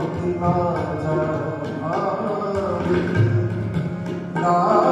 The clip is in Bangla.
আজা আমি না